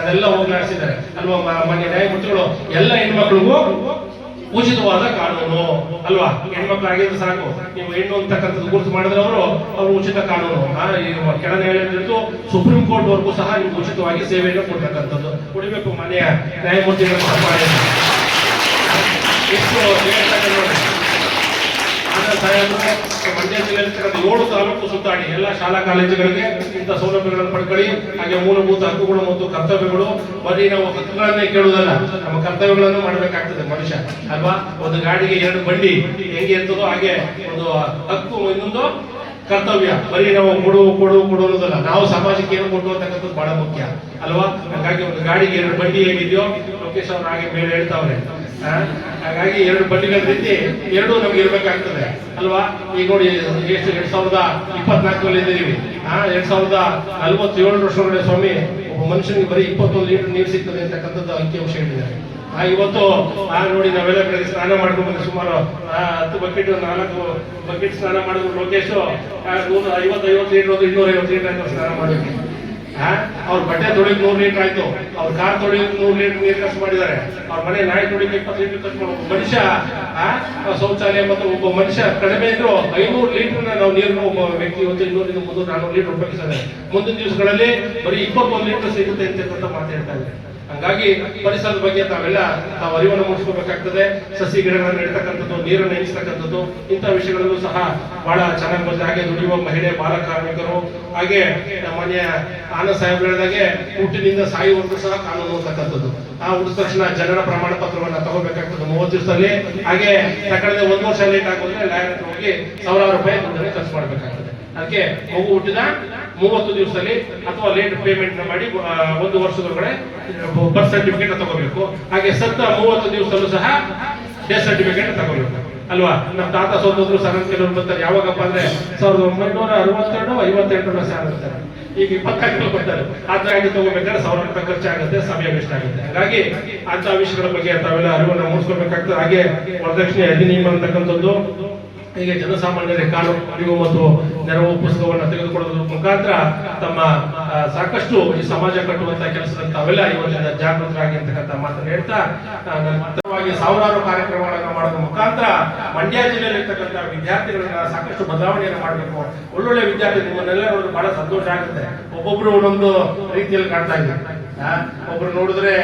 ಅದೆಲ್ಲ ಹೋಗ್ಲಾಡಿಸಿದ್ದಾರೆ ಅಲ್ವಾ ಮಾನ್ಯ ನ್ಯಾಯಮೂರ್ತಿಗಳು? ಎಲ್ಲ ಹೆಣ್ಮಕ್ಳಿಗೂ ಉಚಿತವಾದ ಕಾನೂನು ಅಲ್ವಾ? ಹೆಣ್ಮಕ್ಳು ಆಗಿದ್ರೆ ಸಾಕು. ನೀವು ಹೆಣ್ಣು ಅಂತಕ್ಕಂಥದ್ದು ಗುರುತು ಮಾಡಿದ್ರೆ ಅವರು ಅವರು ಉಚಿತ ಕಾನೂನು. ಆ, ಈ ಕೆಳ ನ್ಯಾಯಾಲಯದಿಂದ ಸುಪ್ರೀಂ ಕೋರ್ಟ್ ವರೆಗೂ ಸಹ ನಿಮ್ಗೆ ಉಚಿತವಾಗಿ ಸೇವೆಯನ್ನು ಕೊಡ್ತಕ್ಕಂಥದ್ದು. ಕುಡಿಬೇಕು ಮಾನ್ಯ ನ್ಯಾಯಮೂರ್ತಿಗಳ ಎಷ್ಟು ಸಾಹೇಬರು ಮಂಡ್ಯ ಜಿಲ್ಲೆಯಲ್ಲಿರ್ತಕ್ಕಂಥ ಏಳು ತಾಲೂಕು ಸುತ್ತಾಡಿ ಎಲ್ಲ ಶಾಲಾ ಕಾಲೇಜುಗಳಿಗೆ ಇಂಥ ಸೌಲಭ್ಯಗಳನ್ನು ಪಡ್ಕೊಳ್ಳಿ. ಹಾಗೆ ಮೂಲಭೂತ ಹಕ್ಕುಗಳು ಮತ್ತು ಕರ್ತವ್ಯಗಳು. ಬರೀ ನಾವು ಹಕ್ಕುಗಳನ್ನೇ ಕೇಳುವುದಲ್ಲ, ನಮ್ಮ ಕರ್ತವ್ಯಗಳನ್ನು ಮಾಡಬೇಕಾಗ್ತದೆ ಮನುಷ್ಯ, ಅಲ್ವಾ? ಒಂದು ಗಾಡಿಗೆ ಎರಡು ಬಂಡಿ ಹೆಂಗೆ ಇರ್ತದೋ ಹಾಗೆ ಒಂದು ಹಕ್ಕು ಇನ್ನೊಂದು ಕರ್ತವ್ಯ. ಬರೀ ನಾವು ಕೊಡು ಕೊಡು ಕೊಡು ಅನ್ನೋದಲ್ಲ. ನಾವು ಸಮಾಜಕ್ಕೆ ಏನು ಕೊಟ್ಟು ಅಂತಕ್ಕಂಥದ್ದು ಬಹಳ ಮುಖ್ಯ, ಅಲ್ವಾ? ಹಾಗಾಗಿ ಒಂದು ಗಾಡಿಗೆ ಎರಡು ಬಂಡಿ ಹೇಗಿದೆಯೋ, ಲೋಕೇಶ್ ಅವರು ಹಾಗೆ ಮೇಲೆ ಹೇಳ್ತಾವ್ರೆ. ಹಾಗಾಗಿ ಎರಡು ಬಂಡಿಗಳ ರೀತಿ ಎರಡೂ ನಮ್ಗೆ ಇರ್ಬೇಕಾಗ್ತದೆ. ಅಲ್ವಾ? ಈಗ ನೋಡಿ ಎಷ್ಟು ಎರಡ್ ಸಾವಿರದ ಇಪ್ಪತ್ನಾಲ್ಕರಲ್ಲಿ ಇದ್ದೀವಿ. ಆ ಎರಡ್ ಸಾವಿರದ ನಲವತ್ತೇಳು ವರ್ಷದೊಳಗೆ ಸ್ವಾಮಿ ಒಬ್ಬ ಮನುಷ್ಯನಿಗೆ ಬರೀ ಇಪ್ಪತ್ತೊಂದು ಲೀಟರ್ ನೀರು ಸಿಗ್ತದೆ ಅಂತಕ್ಕಂಥದ್ದು ಅಂಕಿಅಂಶ ಹೇಳಿದ್ದಾರೆ. ಆ ಇವತ್ತು ಆ ನೋಡಿ ನಾವೆಲ್ಲ ಕಡೆ ಸ್ನಾನ ಮಾಡ್ಕೊಂಡು ಸುಮಾರು ಹತ್ತು ಬಕೆಟ್ ನಾಲ್ಕು ಬಕೆಟ್ ಸ್ನಾನ ಮಾಡಿದ್ರು ಲೋಕೇಶು ಐವತ್ತೈವತ್ತು ಲೀಟರ್ ಒಂದು ಇನ್ನೂರ ಐವತ್ತು ಲೀಟರ್ ಆಯ್ತು ಸ್ನಾನ ಮಾಡೋಕೆ ಆ, ಅವ್ರ ಬಟ್ಟೆ ತೊಳಿಕ್ ನೂರು ಲೀಟರ್ ಆಯ್ತು. ಅವ್ರ ಕಾರ್ ತೊಳಿಕ್ ನೂರು ಲೀಟರ್ ನೀರು ಖರ್ಚು ಮಾಡಿದ್ದಾರೆ. ಅವ್ರ ಮನೆ ನಾಯಿ ತೊಳಿಕ್ ಇಪ್ಪತ್ತು ಲೀಟರ್ ಖರ್ಚು ಮಾಡಿ ಒಬ್ಬ ಮನುಷ್ಯ ಶೌಚಾಲಯ ಮತ್ತು ಒಬ್ಬ ಮನುಷ್ಯ ಕಡಿಮೆ ಇದ್ರು ಐನೂರು ಲೀಟರ್ ನಾವು ನೀರು ಒಬ್ಬ ವ್ಯಕ್ತಿ ಇವತ್ತು ಇನ್ನೂರಿಂದ ಮುನ್ನೂರು ನಾನ್ನೂರು ಲೀಟರ್ ಉಪಯೋಗಿಸ್ತಾರೆ. ಮುಂದಿನ ದಿವಸಗಳಲ್ಲಿ ಬರೀ ಇಪ್ಪತ್ತೊಂದು ಲೀಟರ್ ಸಿಗುತ್ತೆ ಅಂತಕ್ಕಂಥ ಮಾತಾಡ್ತಾ ಇದ್ದಾರೆ. ಹಂಗಾಗಿ ಪರಿಸರದ ಬಗ್ಗೆ ತಾವೆಲ್ಲ ತಾವು ಅರಿವನ್ನು ಮೂಡಿಸ್ಕೋಬೇಕಾಗ್ತದೆ. ಸಸಿ ಗಿಡಗಳನ್ನು ನೆಡ್ತಕ್ಕಂಥದ್ದು, ನೀರನ್ನು ನೆನೆಸ್ತಕ್ಕಂಥದ್ದು ಇಂಥ ವಿಷಯಗಳಲ್ಲೂ ಸಹ ಬಹಳ ಚೆನ್ನಾಗಿ ಬಂದಿದೆ. ಹಾಗೆ ದುಡಿಯುವ ಮಹಿಳೆ, ಬಾಲ ಕಾರ್ಮಿಕರು, ಹಾಗೆ ಮಾನ್ಯ ಆನಂದ್ ಸಾಹೇಬ್ ಹೇಳಿದಾಗೆ ಹುಟ್ಟಿನಿಂದ ಸಾಯುವಂತೂ ಸಹ ಕಾನೂನು ಅಂತಕ್ಕಂಥದ್ದು ಆ ಹುಟ್ಟಿದ ತಕ್ಷಣ ಜನನ ಪ್ರಮಾಣ ಪತ್ರವನ್ನು ತಗೋಬೇಕಾಗ್ತದೆ ಮೂವತ್ತು ದಿವಸದಲ್ಲಿ. ಹಾಗೆ ತಕ್ಕಳದೆ ಒಂದು ವರ್ಷ ಲೇಟ್ ಆಗೋದ್ರೆ ಲ್ಯಾಂಡ್ ಹತ್ರ ಹೋಗಿ ಸಾವಿರಾರು ರೂಪಾಯಿ ಖರ್ಚು ಮಾಡಬೇಕಾಗ್ತದೆ. ಅದಕ್ಕೆ ಮಗು ಹುಟ್ಟಿದ ಮೂವತ್ತು ದಿವಸದಲ್ಲಿ ಅಥವಾ ಲೇಟ್ ಪೇಮೆಂಟ್ ಮಾಡಿ ಒಂದು ವರ್ಷದೊಳಗಡೆ ಬರ್ತ್ ಸರ್ಟಿಫಿಕೇಟ್ ತಗೋಬೇಕು. ಹಾಗೆ ಸತ್ತ ಮೂವತ್ತು ದಿವಸಲ್ಲೂ ಸಹ ಡೆತ್ ಸರ್ಟಿಫಿಕೇಟ್ ತಗೋಬೇಕು. ಅಲ್ವಾ? ನಮ್ಮ ತಾತ ಸೋತದ್ರು ಸರ್ ಕೆಲವರು ಬರ್ತಾರೆ. ಯಾವಾಗಪ್ಪ ಅಂದ್ರೆ ಸಾವಿರದ ಒಂಬೈನೂರ ಅರವತ್ತೆರಡು, ಐವತ್ತೆಂಟರ ಸಹ ಬರ್ತಾರೆ. ಈಗ ಇಪ್ಪತ್ನಾಲ್ಕು ಬರ್ತಾರೆ. ಅದಾಗಿ ತಗೋಬೇಕಾದ್ರೆ ಸಾವಿರ ರೂಪಾಯಿ ಖರ್ಚಾಗುತ್ತೆ, ಸಮಯ ವೇಸ್ಟ್ ಆಗುತ್ತೆ. ಹಾಗಾಗಿ ಅಂತ ವಿಷಯಗಳ ಬಗ್ಗೆ ತಾವೆಲ್ಲ ಅರಿವನ್ನು ಮೂಡಿಸ್ಕೋಬೇಕಾಗ್ತದೆ ಹಾಗೆ ವರದಕ್ಷಿಣೆ ಅಧಿನಿಯಮ ಅಂತಕ್ಕಂಥದ್ದು ಹೀಗೆ ಜನಸಾಮಾನ್ಯರಿಗೆ ಕಾನೂನು ಅರಿವು ಮತ್ತು ನೆರವು ಪುಸ್ತಕವನ್ನು ತೆಗೆದುಕೊಳ್ಳೋದ್ರ ಮುಖಾಂತರ ತಮ್ಮ ಸಾಕಷ್ಟು ಈ ಸಮಾಜ ಕಟ್ಟುವಂತ ಕೆಲಸದಲ್ಲಿ ತಾವೆಲ್ಲ ಇವತ್ತಿನ ಜಾಗೃತರಾಗಿ ಅಂತಕ್ಕಂಥ ಮಾತನ್ನು ಹೇಳ್ತಾ ಸಾವಿರಾರು ಕಾರ್ಯಕ್ರಮಗಳನ್ನು ಮಾಡೋದ್ರ ಮುಖಾಂತರ ಮಂಡ್ಯ ಜಿಲ್ಲೆಯಲ್ಲಿ ಇರ್ತಕ್ಕಂಥ ವಿದ್ಯಾರ್ಥಿಗಳನ್ನ ಸಾಕಷ್ಟು ಬದಲಾವಣೆಯನ್ನು ಮಾಡಬೇಕು. ಒಳ್ಳೊಳ್ಳೆ ವಿದ್ಯಾರ್ಥಿ ನಿಮ್ಮನ್ನೆಲ್ಲ ನೋಡಿದ್ರೆ ಬಹಳ ಸಂತೋಷ ಆಗುತ್ತೆ. ಒಬ್ಬೊಬ್ರು ಒಂದೊಂದು ರೀತಿಯಲ್ಲಿ ಕಾಣ್ತಾ ಇದ್ದಾರೆ ಒಬ್ರು ನೋಡಿದ್ರೆ,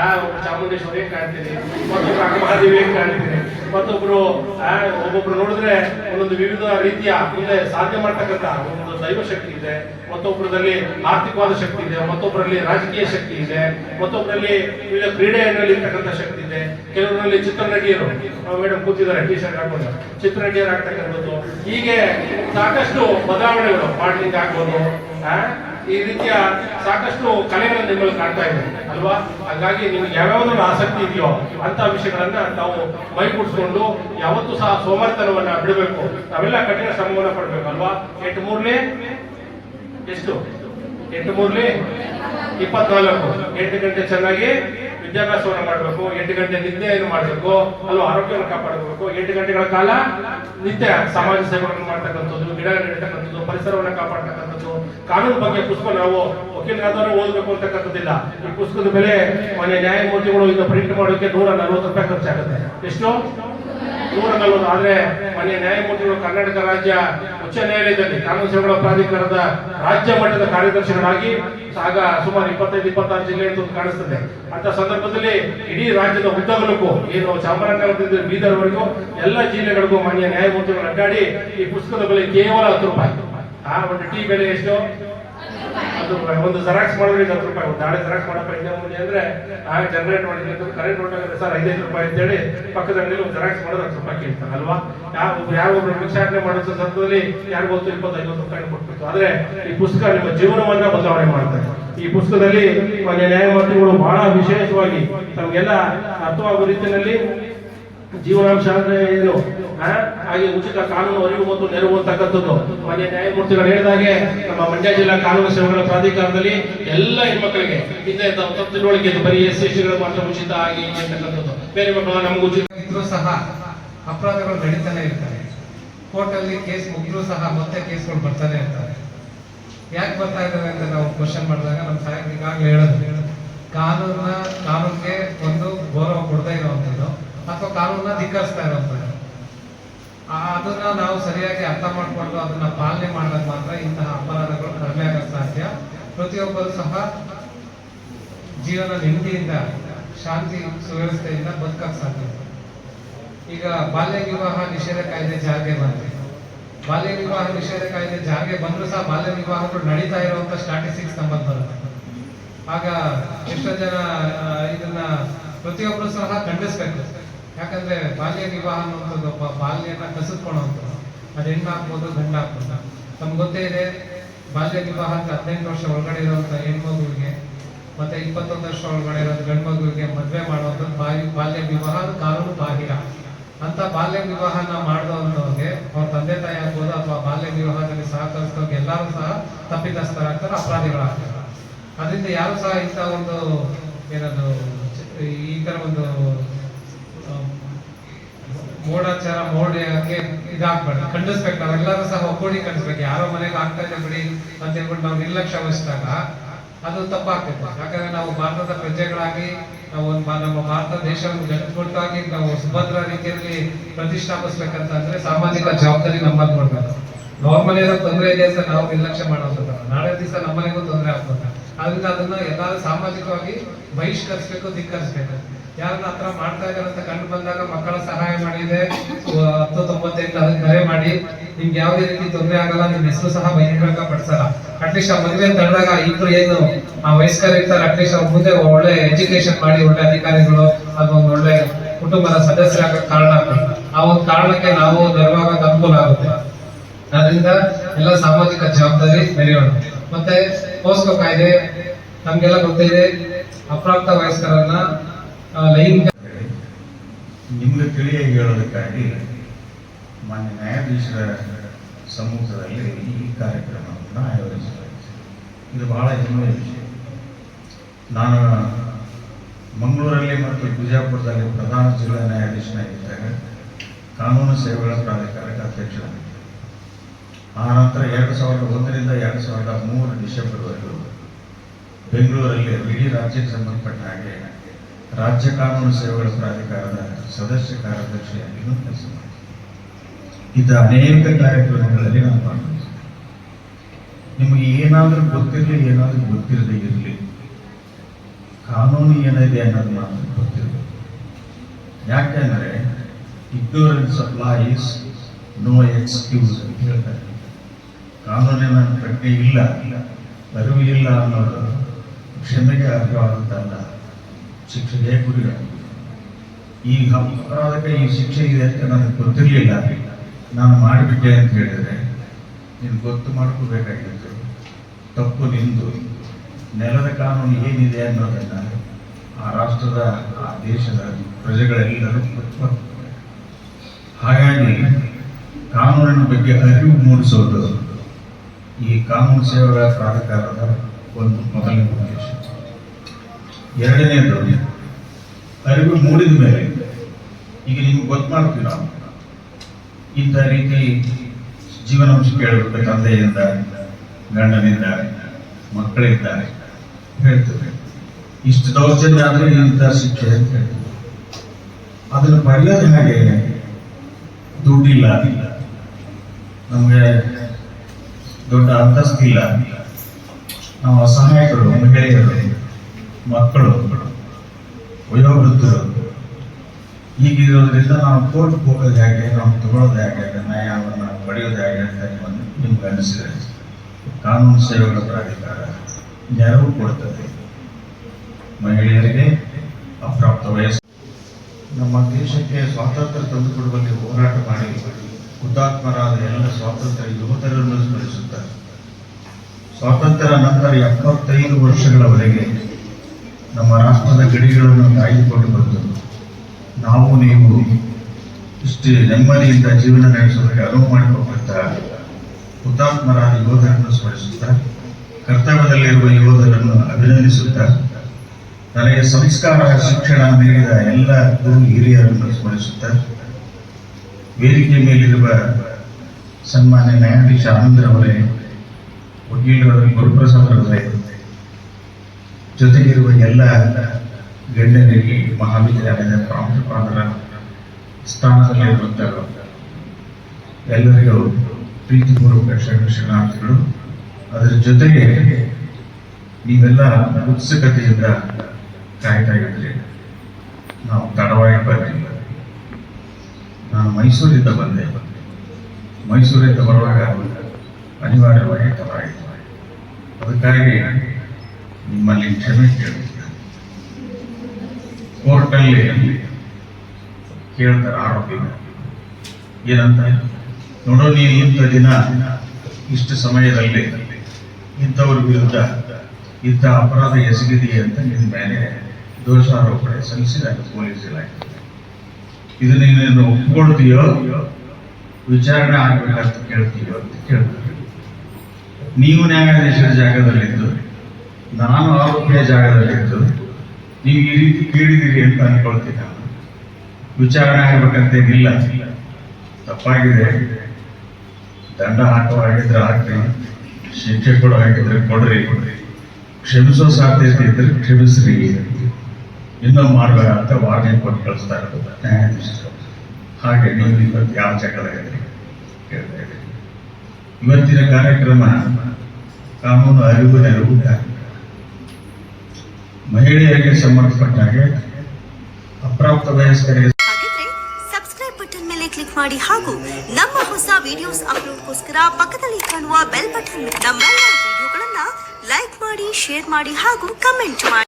ಆ ಚಾಮುಂಡೇಶ್ವರಿ ಕಾಣ್ತೀನಿ ಮತ್ತೊಬ್ರು ಕಾಣ್ತೀರಿ? ಮತ್ತೊಬ್ರು ಒಬ್ಬೊಬ್ರು ನೋಡಿದ್ರೆ ಒಂದೊಂದು ವಿವಿಧ ರೀತಿಯ ಮುಂದೆ ಸಾಧ್ಯ ಮಾಡ್ತಕ್ಕಂಥ ಒಂದು ದೈವ ಶಕ್ತಿ ಇದೆ. ಮತ್ತೊಬ್ಬರಲ್ಲಿ ಆರ್ಥಿಕವಾದ ಶಕ್ತಿ ಇದೆ. ಮತ್ತೊಬ್ಬರಲ್ಲಿ ರಾಜಕೀಯ ಶಕ್ತಿ ಇದೆ. ಮತ್ತೊಬ್ಬರಲ್ಲಿ ವಿವಿಧ ಕ್ರೀಡೆಯಲ್ಲಿ ಇರ್ತಕ್ಕಂಥ ಶಕ್ತಿ ಇದೆ. ಕೆಲವರಲ್ಲಿ ಚಿತ್ರನಟಿಯರು. ಮೇಡಮ್ ಕೂತಿದ್ದಾರೆ ಟಿ ಶರ್ಟ್ ಹಾಕೊಂಡು. ಚಿತ್ರನಟಿಯರು ಆಗ್ತಕ್ಕಂಥದ್ದು ಹೀಗೆ ಸಾಕಷ್ಟು ಬದಲಾವಣೆಗಳು ಮಾಡ್ಲಿಕ್ಕೆ ಆಗ್ಬೋದು. ಈ ರೀತಿಯ ಸಾಕಷ್ಟು ಕಲೆಗಳನ್ನು ನಿಮ್ಮಲ್ಲಿ ಕಾಣ್ತಾ ಇದೆ, ಅಲ್ವಾ? ಹಾಗಾಗಿ ನಿಮ್ಗೆ ಯಾವ್ಯಾವ್ದ್ರಲ್ಲಿ ಆಸಕ್ತಿ ಇದೆಯೋ ಅಂತ ವಿಷಯಗಳನ್ನ ತಾವು ಮೈಗೂಡಿಸ್ಕೊಂಡು ಯಾವತ್ತೂ ಸಹ ಸೋಮಾರಿತನವನ್ನ ಬಿಡಬೇಕು. ನಾವೆಲ್ಲ ಕಠಿಣ ಶ್ರಮವನ್ನ ಪಡ್ಬೇಕು, ಅಲ್ವಾ? ಎಂಟು ಮೂರನೇ? ಎಷ್ಟು? ಎಂಟು ಮೂರ್ಲಿ ಇಪ್ಪತ್ನಾಲ್ಕು. ಎಂಟು ಗಂಟೆ ಚೆನ್ನಾಗಿ ವಿದ್ಯಾಭ್ಯಾಸವನ್ನ ಮಾಡಬೇಕು, ಎಂಟು ಗಂಟೆ ನಿದ್ದೆಯನ್ನು ಮಾಡಬೇಕು, ಅಲ್ಲೂ ಆರೋಗ್ಯವನ್ನು ಕಾಪಾಡಬೇಕು ಎಂಟು ಗಂಟೆಗಳ ಕಾಲ ನಿತ್ಯ ಸಮಾಜ ಸೇವೆಗಳನ್ನು ಮಾಡ್ತಕ್ಕಂಥದ್ದು, ಗಿಡ ನೆಡ್ತಕ್ಕಂಥದ್ದು, ಪರಿಸರವನ್ನು ಕಾಪಾಡ್ತಕ್ಕಂಥದ್ದು, ಕಾನೂನು ಬಗ್ಗೆ ಪುಸ್ತಕ ನಾವು ವಕೀಲರಾದವರು ಓದಬೇಕು ಅಂತಕ್ಕಂಥದ್ದಿಲ್ಲ. ಈ ಪುಸ್ತಕದ ಮೇಲೆ ಮನೆ ನ್ಯಾಯಮೂರ್ತಿಗಳು ಈಗ ಪ್ರಿಂಟ್ ಮಾಡೋಕೆ ನೂರ ನಲವತ್ತು ರೂಪಾಯಿ ಖರ್ಚಾಗುತ್ತೆ. ಎಷ್ಟು? ನೂರ ನಲವತ್ತು ಆದ್ರೆ ಮಾನ್ಯ ನ್ಯಾಯಮೂರ್ತಿಗಳು ಕರ್ನಾಟಕ ರಾಜ್ಯ ಉಚ್ಚ ನ್ಯಾಯಾಲಯದಲ್ಲಿ ಕಾನೂನು ಸೇವೆಗಳ ಪ್ರಾಧಿಕಾರದ ರಾಜ್ಯ ಮಟ್ಟದ ಕಾರ್ಯದರ್ಶಿಗಳಾಗಿ ಆಗ ಸುಮಾರು ಇಪ್ಪತ್ತೈದು, ಇಪ್ಪತ್ತಾರು ಜಿಲ್ಲೆ ಅಂತ ಕಾಣಿಸ್ತದೆ. ಅಂತ ಸಂದರ್ಭದಲ್ಲಿ ಇಡೀ ರಾಜ್ಯದ ಉದ್ದಗಲಕ್ಕೂ, ಏನು ಚಾಮರಾಜನಗರದಿಂದ ಬೀದರ್ವರೆಗೂ ಎಲ್ಲ ಜಿಲ್ಲೆಗಳಿಗೂ ಮಾನ್ಯ ನ್ಯಾಯಮೂರ್ತಿಗಳು ಅಡ್ಡಾಡಿ ಈ ಪುಸ್ತಕದ ಬೆಲೆ ಕೇವಲ ಹತ್ತು ರೂಪಾಯಿ. ಆ ಒಂದು ಟೀ ಬೆಲೆ ಎಷ್ಟು? ರೂಪಾಯಿ, ಒಂದು ಜೆರಾಕ್ಸ್ ಮಾಡಿದ್ರೆ ಐದು ಹತ್ತು ರೂಪಾಯಿ ನಾಳೆ ಜೆರಾಕ್ಸ್ ಮಾಡಪ್ಪ ಇದೆ ಮುಂದೆ ಅಂದ್ರೆ ಆಗ ಜನರೇಟ್ ಮಾಡಿದ್ರೆ ಕರೆಂಟ್ ಹೊರಟಾಗುತ್ತೆ ಸರ್, ಐದೈದು ರೂಪಾಯಿ ಅಂತೇಳಿ ಪಕ್ಕದ ಅಂಗಡಿಯಲ್ಲಿ ಒಂದು ಜೆರಾಕ್ಸ್ ಮಾಡೋದು ಹತ್ತು ರೂಪಾಯಿ ಕೇಳ್ತಾರೆ, ಅಲ್ವಾ? ಯಾವ ಯಾರೊಬ್ರು ಭಿಕ್ಷಾಟನೆ ಮಾಡೋ ಸಂದರ್ಭದಲ್ಲಿ ಯಾರು ಗೊತ್ತು ಇಪ್ಪತ್ತು, ಐವತ್ತು ರೂಪಾಯಿ ಕೊಟ್ಬಿಟ್ಟು ಆದ್ರೆ ಈ ಪುಸ್ತಕ ನಿಮ್ಮ ಜೀವನವನ್ನ ಬದಲಾವಣೆ ಮಾಡ್ತಾರೆ ಈ ಪುಸ್ತಕದಲ್ಲಿ ಮಾನ್ಯ ನ್ಯಾಯಮೂರ್ತಿಗಳು ಬಹಳ ವಿಶೇಷವಾಗಿ ತಮಗೆಲ್ಲ ಅರ್ಥವಾಗುವ ರೀತಿಯಲ್ಲಿ ಜೀವನಾಂಶ ಅಂದ್ರೆ ಏನು? ಹಾಗೆ ಉಚಿತ ಕಾನೂನು ಅರಿವು ಮತ್ತು ನೆರವು ಅಂತಕ್ಕಂಥದ್ದು ಮಾನ್ಯ ನ್ಯಾಯಮೂರ್ತಿಗಳು ಹೇಳಿದಾಗೆ ನಮ್ಮ ಮಂಡ್ಯ ಜಿಲ್ಲಾ ಕಾನೂನು ಸೇವೆಗಳ ಪ್ರಾಧಿಕಾರದಲ್ಲಿ ಎಲ್ಲ ಹೆಣ್ಮಕ್ಳಿಗೆ ಹಿಂದೆ ತಿಳುವಳಿಕೆ. ಬರೀ ಎಸ್ ಸಿಗಳು ಮಾತ್ರ ಉಚಿತ ಆಗಿ ಅಂತಕ್ಕಂಥದ್ದು. ಬೇರೆ ಮಕ್ಕಳು ನಮ್ಗೆ ಉಚಿತ ಇದ್ರೂ ಸಹ ಅಪರಾಧಗಳು ನಡೀತಾನೆ ಇರ್ತವೆ. ಕೋರ್ಟಲ್ಲಿ ಕೇಸ್ ಮುಗಿದ್ರೂ ಸಹ ಮತ್ತೆ ಕೇಸ್ಗಳು ಬರ್ತಾನೆ ಇರ್ತಾರೆ ಯಾಕೆ ಬರ್ತಾ ಇದ್ದಾರೆ ಅಂತ ನಾವು ಕ್ವಶನ್ ಮಾಡಿದಾಗ ನಮ್ಮ ಸಾಹೇಬ್ ಈಗಾಗಲೇ ಹೇಳೋದು ಕಾನೂನ, ಕಾನೂನಿಗೆ ಒಂದು ಗೌರವ ಕೊಡ್ತಾ ಇರುವಂಥದ್ದು ಅಥವಾ ಕಾನೂನನ್ನ ಧಿಕ್ಕರಿಸ್ತಾ ಇರುವಂಥದ್ದು. ಅದನ್ನ ನಾವು ಸರಿಯಾಗಿ ಅರ್ಥ ಮಾಡ್ಕೊಂಡು ಅದನ್ನ ಪಾಲನೆ ಮಾಡಿದಾಗ ಮಾತ್ರ ಇಂತಹ ಅಪರಾಧಗಳು ಕಡಿಮೆ ಆಗಕ್ಕೆ ಸಾಧ್ಯ. ಪ್ರತಿಯೊಬ್ಬರು ಸಹ ಜೀವನ ನೆಮ್ಮದಿಯಿಂದ, ಶಾಂತಿ ಸುವ್ಯವಸ್ಥೆಯಿಂದ ಬದುಕಕ್ಕೆ ಸಾಧ್ಯ. ಈಗ ಬಾಲ್ಯ ವಿವಾಹ ನಿಷೇಧ ಕಾಯ್ದೆ ಜಾರಿಗೆ ಬಂದಿದೆ ಬಾಲ್ಯ ವಿವಾಹ ನಿಷೇಧ ಕಾಯ್ದೆ ಜಾರಿಗೆ ಬಂದರೂ ಸಹ ಬಾಲ್ಯ ವಿವಾಹಗಳು ನಡೀತಾ ಇರುವಂತ ಸ್ಟಾಟಿಸ್ಟಿಕ್ಸ್ ಸಂಬಂಧ ಬರುತ್ತೆ. ಆಗ ಎಷ್ಟೋ ಜನ ಇದನ್ನ ಪ್ರತಿಯೊಬ್ಬರು ಸಹ ಖಂಡಿಸ್ಬೇಕು. ಯಾಕಂದ್ರೆ ಬಾಲ್ಯ ವಿವಾಹ ಅನ್ನುವಂಥದ್ದು ಒಬ್ಬ ಬಾಲ್ಯನ ಕಸಿದ್ಕೊಳ್ಳುವಂಥದ್ದು. ಅದು ಹೆಣ್ಣಾಗ್ಬೋದು ಗಂಡ ಆಗ್ಬೋದು ನಮ್ಗೆ ಗೊತ್ತೇ ಇದೆ, ಬಾಲ್ಯ ವಿವಾಹ ಅಂತ ಹದಿನೆಂಟು ವರ್ಷ ಒಳಗಡೆ ಇರುವಂತ ಹೆಣ್ಮಗುವಿಗೆ ಮತ್ತೆ ಇಪ್ಪತ್ತೊಂದು ವರ್ಷ ಒಳಗಡೆ ಇರೋದು ಗಂಡು ಮಗುವಿಗೆ ಮದುವೆ ಮಾಡುವಂಥ ಬಾಲ್ಯ ಬಾಲ್ಯ ವಿವಾಹ ಕಾನೂನು ಬಾಹಿರ ಅಂತ ಬಾಲ್ಯ ವಿವಾಹನ ಮಾಡಿದವಂತವ್ರಿಗೆ ಅವ್ರ ತಂದೆ ತಾಯಿ ಆಗ್ಬೋದು ಅಥವಾ ಬಾಲ್ಯ ವಿವಾಹದಲ್ಲಿ ಸಹಕರಿಸಿದವ್ರಿಗೆ ಎಲ್ಲರೂ ಸಹ ತಪ್ಪಿತಸ್ಥರಾಗ್ತಾರೆ, ಅಪರಾಧಿಗಳಾಗ್ತಾರೆ. ಅದರಿಂದ ಯಾರು ಸಹ ಇಂಥ ಒಂದು ಏನದು, ಈ ತರ ಒಂದು ಮೂಢಾಚಾರ ಮೋಡಕ್ಕೆ ಇದಾಗ್ಬಾರ್ದು. ಖಂಡಿಸ್ಬೇಕು ನಾವೆಲ್ಲರೂ ಸಹ ಒಗ್ಗೂಡಿ ಖಂಡಿಸ್ಬೇಕು. ಯಾರೋ ಮನೆಗೆ ಆಗ್ತಾ ಇದೆ ಬಿಡಿ ಅಂತ ಹೇಳ್ಬಿಟ್ಟು ನಾವು ನಿರ್ಲಕ್ಷ್ಯ ವಹಿಸಿದಾಗ ಅದು ತಪ್ಪಾಗ್ತದೆ. ಯಾಕಂದ್ರೆ ನಾವು ಭಾರತದ ಪ್ರಜೆಗಳಾಗಿ, ನಾವು ಒಂದು ನಮ್ಮ ಭಾರತ ದೇಶವನ್ನು ಗಟ್ಟಿಮುಟ್ಟಾಗಿ ನಾವು ಸುಭದ್ರ ರೀತಿಯಲ್ಲಿ ಪ್ರತಿಷ್ಠಾಪಿಸ್ಬೇಕಂತ ಅಂದ್ರೆ ಸಾಮಾಜಿಕ ಜವಾಬ್ದಾರಿ ನಮ್ಮಲ್ಲಿ ಕೊಡ್ಬೇಕು ನಾರ್ಮಲ್ ಏನೋ ತೊಂದರೆ ಇದೆ ಅಂತ ನಾವು ನಿರ್ಲಕ್ಷ್ಯ ಮಾಡೋದಿಲ್ಲ ನಾಳೆ ದಿವಸ ನಮ್ಮನೆಗೂ ತೊಂದರೆ ಆಗ್ಬೋದು. ಆದ್ರಿಂದ ಅದನ್ನ ಎಲ್ಲರೂ ಸಾಮಾಜಿಕವಾಗಿ ಬಹಿಷ್ಕರಿಸ್ಬೇಕು, ಧಿಕ್ಕರಿಸ್ಬೇಕು. ಯಾರನ್ನ ಹತ್ರ ಮಾಡ್ತಾ ಇದಾರೆ ಅಂತ ಕಂಡು ಬಂದಾಗ ಮಕ್ಕಳ ಸಹಾಯ ಮಾಡಿದೆ ಹತ್ತು ತೊಂಬತ್ತೆಂಟು ಅದಕ್ಕೆ ಕರೆ ಮಾಡಿ. ನಿಮ್ಗೆ ಯಾವುದೇ ರೀತಿ ತೊಂದರೆ ಆಗಲ್ಲ, ನಿಮ್ ಹೆಸರು ಸಹ ಬಹಿರಂಗ ಪಡಿಸಲ್ಲ. ಅಟ್ಲೀಸ್ಟ್ ಆ ಮದುವೆ ತಡೆದಾಗ ಇಬ್ರು ಏನು, ಆ ವಯಸ್ಕರ ಇರ್ತಾರೆ ಅಟ್ಲೀಸ್ಟ್ ಅವ್ರ ಮುಂದೆ ಒಳ್ಳೆ ಎಜುಕೇಶನ್ ಮಾಡಿ, ಒಳ್ಳೆ ಅಧಿಕಾರಿಗಳು ಅಥವಾ ಒಳ್ಳೆ ಕುಟುಂಬದ ಸದಸ್ಯರಾಗ ಕಾರಣ ಆಗ್ತದೆ ಆ ಒಂದು ಕಾರಣಕ್ಕೆ ನಾವು ನೆರವಾಗೋದು ಅನುಕೂಲ ಆಗುತ್ತೆ. ಅದರಿಂದ ಎಲ್ಲ ಸಾಮಾಜಿಕ ಜವಾಬ್ದಾರಿ ಮೆರೆಯೋಣ ಮತ್ತೆ ಪೋಸ್ಕೋ ಕಾಯ್ದೆ, ನಮ್ಗೆಲ್ಲ ಗೊತ್ತಿದೆ, ಅಪ್ರಾಪ್ತ ವಯಸ್ಕರನ್ನ ಲೈಂಗಿಕ ನಿಮ್ಗೆ ತಿಳಿಯ ಹೇಳೋದಕ್ಕಾಗಿ ಮಾನ್ಯ ನ್ಯಾಯಾಧೀಶರ ಸಮ್ಮುಖದಲ್ಲಿ ಈ ಕಾರ್ಯಕ್ರಮವನ್ನು ಆಯೋಜಿಸಲಾಗಿದೆ. ಇದು ಬಹಳ ಹೆಮ್ಮೆಯ ವಿಷಯ. ನಾನು ಮಂಗಳೂರಲ್ಲಿ ಮತ್ತು ಬಿಜಾಪುರದಲ್ಲಿ ಪ್ರಧಾನ ಜಿಲ್ಲಾ ನ್ಯಾಯಾಧೀಶನಾಗಿದ್ದಾಗ ಕಾನೂನು ಸೇವೆಗಳ ಪ್ರಾಧಿಕಾರಕ್ಕೆ ಅಧ್ಯಕ್ಷರಾಗಿದ್ದೆ ಆ ನಂತರ ಎರಡು ಸಾವಿರದ ಒಂದರಿಂದ ಎರಡು ಸಾವಿರದ ಮೂರು ಡಿಸೆಂಬರ್ವರೆಗೂ ಬೆಂಗಳೂರಲ್ಲಿ ಇಡೀ ರಾಜ್ಯಕ್ಕೆ ಸಂಬಂಧಪಟ್ಟ ಹಾಗೆ ರಾಜ್ಯ ಕಾನೂನು ಸೇವೆಗಳ ಪ್ರಾಧಿಕಾರದ ಸದಸ್ಯ ಕಾರ್ಯದರ್ಶಿಯಾಗಿಯೂ ಕೆಲಸ ಮಾಡಿದೆ ಇದ್ದ ಅನೇಕ ಕಾರ್ಯಕ್ರಮಗಳಲ್ಲಿ ನಾನು ಭಾಗವಹಿಸಿದೆ ನಿಮಗೆ ಏನಾದರೂ ಗೊತ್ತಿರಲಿ, ಏನಾದರೂ ಗೊತ್ತಿರದೇ ಇರಲಿ. ಕಾನೂನು ಏನಿದೆ ಅನ್ನೋದು ಮಾತ್ರ ಗೊತ್ತಿರಬೇಕು. ಯಾಕೆಂದರೆ ignorance of law is no excuse ಅಂತ ಹೇಳ್ತಾರೆ. ಕಾನೂನಿನ ಪ್ರಜ್ಞೆ ಇಲ್ಲ ಅರಿವು ಇಲ್ಲ ಅನ್ನೋದು ಕ್ಷಮೆಗೆ ಅರ್ಹವಾದದ್ದಲ್ಲ ಶಿಕ್ಷೆಗೆ ಗುರಿಗಳು ಈ ಅಪರಾಧಕ್ಕೆ ಈ ಶಿಕ್ಷೆ ಇದೆ ಅಂತ ನನಗೆ ಗೊತ್ತಿರಲಿಲ್ಲ. ನಾನು ಮಾಡಿಬಿಟ್ಟೆ ಅಂತ ಹೇಳಿದರೆ ನೀನು ಗೊತ್ತು ಮಾಡ್ಕೋಬೇಕಾಗಿತ್ತು. ತಪ್ಪು ನಿಂದು. ನೆಲದ ಕಾನೂನು ಏನಿದೆ ಅನ್ನೋದನ್ನು ಆ ರಾಷ್ಟ್ರದ, ಆ ದೇಶದ ಪ್ರಜೆಗಳೆಲ್ಲರೂ ಹಾಗಾಗಿ ಕಾನೂನಿನ ಬಗ್ಗೆ ಅರಿವು ಮೂಡಿಸೋದು ಈ ಕಾನೂನು ಸೇವೆಗಳ ಪ್ರಾಧಿಕಾರದ ಒಂದು ಮೊದಲನೇ ಉದ್ದೇಶ. ಎರಡನೇದು ಅರಿವು ಮೂಡಿದ ಮೇಲೆ, ಈಗ ನಿಮ್ಗೆ ಗೊತ್ತು ಮಾಡ್ತೀವಿ ಇಂಥ ರೀತಿ ಜೀವನಾಂಶ ಕೇಳಬೇಕು ತಂದೆಯಿಂದ ಗಂಡನಿಂದ ಮಕ್ಕಳಿದ್ದಾರೆ ಹೇಳ್ತೇವೆ. ಇಷ್ಟು ದೌರ್ಜನ್ಯ ಆದರೆ ಇಂಥ ಶಿಕ್ಷೆ ಅಂತ ಹೇಳ್ತೀವಿ. ಅದನ್ನು ಪಡೆಯೋದು ಹಾಗೆ ದುಡ್ಡಿಲ್ಲ, ನಮಗೆ ದೊಡ್ಡ ಅಂತಸ್ತಿಲ್ಲ. ನಾವು ಅಸಹಾಯಕರು ಮಹಿಳೆಯರು ಮಕ್ಕಳು, ವಯೋವೃದ್ಧರು. ಈಗಿರೋದ್ರಿಂದ ನಾವು ಕೋರ್ಟ್ ಹೋಗೋದು ಹೇಗೆ, ನಾವು ತಗೊಳ್ಳೋದು ಹೇಗೆ ನ್ಯಾಯವನ್ನು ಪಡೆಯೋದು ಹೇಗೆ ಅಂತ ನಿಮ್ಮನ್ನು ನಿಮ್ಗೆ ಅನಿಸಿದೆ ಕಾನೂನು ಸೇವೆಗಳ ಪ್ರಾಧಿಕಾರ ನೆರವು ಕೊಡ್ತದೆ. ಮಹಿಳೆಯರಿಗೆ ಅಪ್ರಾಪ್ತ ವಯಸ್ಸು. ನಮ್ಮ ದೇಶಕ್ಕೆ ಸ್ವಾತಂತ್ರ್ಯ ತಂದುಕೊಡುವಲ್ಲಿ ಹೋರಾಟ ಮಾಡಿ, ಹುತಾತ್ಮರಾದ ಎಲ್ಲ ಸ್ವಾತಂತ್ರ್ಯ ಯೋಧರನ್ನು ಸ್ಮರಿಸುತ್ತಾರೆ. ಸ್ವಾತಂತ್ರ್ಯ ನಂತರ ಎಪ್ಪತ್ತೈದು ವರ್ಷಗಳವರೆಗೆ ನಮ್ಮ ರಾಷ್ಟ್ರದ ಗಡಿಗಳನ್ನು ಕಾಯ್ದುಕೊಂಡು ಬಂದು ನಾವು, ನೀವು ಇಷ್ಟು ನೆಮ್ಮದಿಯಿಂದ ಜೀವನ ನಡೆಸುವುದಕ್ಕೆ ಅನುವು ಮಾಡಿಕೊಟ್ಟಂತ ಹುತಾತ್ಮರಾದ ಯೋಧರನ್ನು ಸ್ಮರಿಸುತ್ತಾ, ಕರ್ತವ್ಯದಲ್ಲಿರುವ ಯೋಧರನ್ನು ಅಭಿನಂದಿಸುತ್ತಾ ನನಗೆ ಸಂಸ್ಕಾರ, ಶಿಕ್ಷಣ ನೀಡಿದ ಎಲ್ಲ ಗುರು ಹಿರಿಯರನ್ನು ಸ್ಮರಿಸುತ್ತಾ, ವೇದಿಕೆ ಮೇಲಿರುವ ಸನ್ಮಾನ್ಯ ನ್ಯಾಯಾಧೀಶ ಆನಂದ್ರವರೇ, ವಕೀಲರ ಗುರುಪ್ರಸಾದ್ ಅವರೇ ಜೊತೆಗಿರುವ ಎಲ್ಲ ಗಣ್ಯರಿಗೆ ಮಹಾವಿದ್ಯಾಲಯದ ಪ್ರಾಂಶುಪಾಲರ ಸ್ಥಾನದಲ್ಲಿರುವಂತಹ ಎಲ್ಲರಿಗೂ ಪ್ರೀತಿಪೂರ್ವಕ ಶರಣ ಶರಣಾರ್ಥಿಗಳು. ಅದರ ಜೊತೆಗೆ ನೀವೆಲ್ಲ ಉತ್ಸುಕತೆಯಿಂದ ಕಾಯ್ತಾ ಇದ್ರಿ ನಾವು ತಡವಾಗಿ ಬರ್ತೀವಿ. ನಾನು ಮೈಸೂರಿಂದ ಬಂದೆ. ಮೈಸೂರಿಂದ ಬರುವಾಗ ಅನಿವಾರ್ಯವಾಗಿ ತಡವಾಗಿ ಅದಕ್ಕಾಗಿ ನಿಮ್ಮಲ್ಲಿ ಕ್ಷಮೆ ಅಲ್ಲಿ ಕೋರ್ಟಲ್ಲಿ ಕೇಳ್ತಾರೆ ಆರೋಪಿ ಏನಂತ ನೋಡೋ ನೀನು ಇಂಥ ದಿನ ಇಷ್ಟು ಸಮಯದಲ್ಲಿ ಇಂಥವ್ರ ವಿರುದ್ಧ ಇಂಥ ಅಪರಾಧ ಎಸಗಿದೆಯೇ ಅಂತ ನಿನ್ನ ಮೇಲೆ ದೋಷಾರೋಪಣೆ ಸಲ್ಲಿಸಿದಾಗ ಪೊಲೀಸ್ ಇಲಾಖೆ ಇದು ನೀನು ಒಪ್ಕೊಳ್ತೀಯೋ, ವಿಚಾರಣೆ ಆಗ್ಬೇಕಂತ ಕೇಳ್ತೀಯೋ ಅಂತ ಕೇಳ್ತಾರೆ. ನೀವು ನ್ಯಾಯಾಧೀಶರ ಜಾಗದಲ್ಲಿದ್ದು ನಾನು ಆರೋಪಿಯ ಇರ್ತದೆ. ನೀವು ಈ ರೀತಿ ಕೇಳಿದಿರಿ ಅಂತ ಅನ್ಕೊಳ್ತೀನಿ ನಾನು. ವಿಚಾರಣೆ ಆಗ್ಬೇಕಂತೇನಿಲ್ಲ ತಪ್ಪಾಗಿದೆ. ದಂಡ ಹಾಕೋ ಹಾಗಿದ್ರೆ ಹಾಕ್ರಿ ಶಿಕ್ಷೆ ಕೊಡೋ ಹಾಗಿದ್ರೆ ಕೊಡ್ರಿ. ಕೊಡ್ರಿ ಕ್ಷಮಿಸೋ ಸಾಧ್ಯತೆ ಇದ್ರೆ ಕ್ಷಮಿಸ್ರಿ. ಇನ್ನೂ ಮಾಡಬೇಡ ಅಂತ ವಾರ್ನಿಂಗ್ ಕೊಟ್ಟು ಕಳಿಸ್ತಾ ಇರ್ಬೋದು ನ್ಯಾಯಾಧೀಶರು ಹಾಗೆ ನೀವು ಇವತ್ತು ಯಾವ ಕೇಳ್ತಾ ಇದ್ದೀರಿ. ಇವತ್ತಿನ ಕಾರ್ಯಕ್ರಮ ಕಾನೂನು ಅರಿವು ನೆರವು. ಮಹಿಳೆಯರಿಗೆ ಸಂಬಂಧಪಟ್ಟ ಹಾಗೆ ಅಪ್ರಾಪ್ತ ವಯಸ್ಕರಿಗೆ ಸಬ್ಸ್ಕ್ರೈಬ್ ಬಟನ್ ಮೇಲೆ ಕ್ಲಿಕ್ ಮಾಡಿ ಹಾಗೂ ನಮ್ಮ ಹೊಸ ವಿಡಿಯೋಸ್ ಅಪ್ಲೋಡ್ಗೋಸ್ಕರ ಪಕ್ಕದಲ್ಲಿ ಕಾಣುವ ಬೆಲ್ ಬಟನ್ ನಮ್ಮೆಲ್ಲ ವಿಡಿಯೋಗಳನ್ನ ಲೈಕ್ ಮಾಡಿ ಶೇರ್ ಮಾಡಿ ಹಾಗೂ ಕಮೆಂಟ್ ಮಾಡಿ.